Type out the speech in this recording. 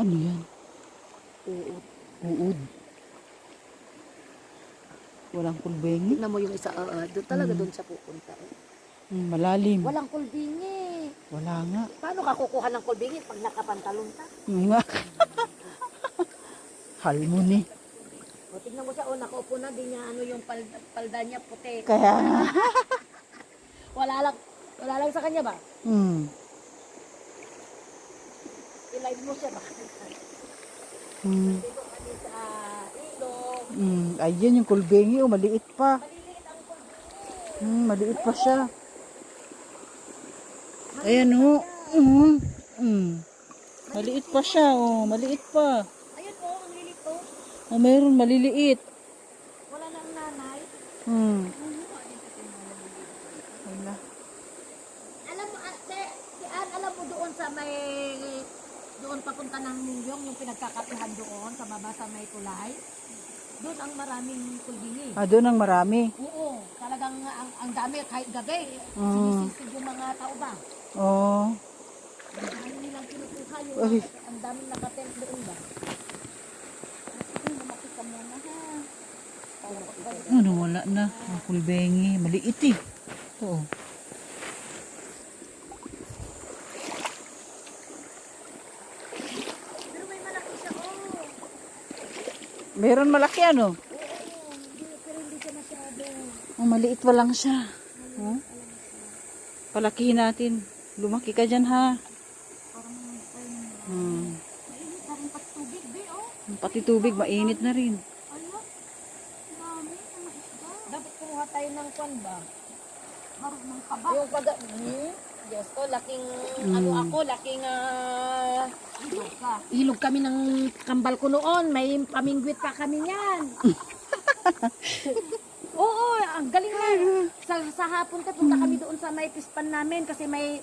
Ano yan? Uod. Uod. Walang kulbengi. Tignan mo yung isa, uh, doon talaga doon siya pupunta. eh. Hmm, malalim. Walang kulbingi. Wala nga. Paano ka kukuha ng kulbingi pag nakapantalon ka? Yung nga. Halmon eh. O, tignan mo siya, oh, nakaupo na, di niya ano yung palda, palda niya puti. Kaya nga. Wala lang, wala lang sa kanya ba? Hmm. I-live mo siya ba? Hmm. Ilog. Hmm. Ayan yung kulbengi. Oh, maliit pa. Hmm, maliit pa siya. Ayan oh. Hmm. Hmm. Maliit pa siya. Oh, maliit pa. Ayun oh, ang lilit oh. Oh, mayroon maliliit. Wala nang nanay. Hmm. Wala. Alam mo, ate, si Ann, alam mo doon sa may, doon papunta ng Mingyong, yung pinagkakapihan doon, sa baba sa may tulay. Doon ang maraming kulbini. Ah, doon ang marami. Oo, talagang ang, ang dami, kahit gabi, Mm. sinisisig yung mga tao ba? Oh. Ang dami nilang kinukuha yung, Ay. ang daming nakatent doon ba? Ano, wala na. Ang kulbengi. Maliit eh. Ito oh. Pero may malaki siya, oh. Meron malaki ano? Oh, maliit pa lang siya. Oh. Palakihin natin. Lumaki ka dyan ha. Hmm. oh. Pati tubig, mainit na rin. Ano? Dapat kumuha tayo ng kwan ba? Yung pag... Hmm? Diyos ko, laking... Ano ako, laking... ah Ilog kami ng kambal ko noon. May pamingwit pa kami niyan. Oo, ang galing na. Sa, sa hapon ka, punta kami doon sa may pispan namin kasi may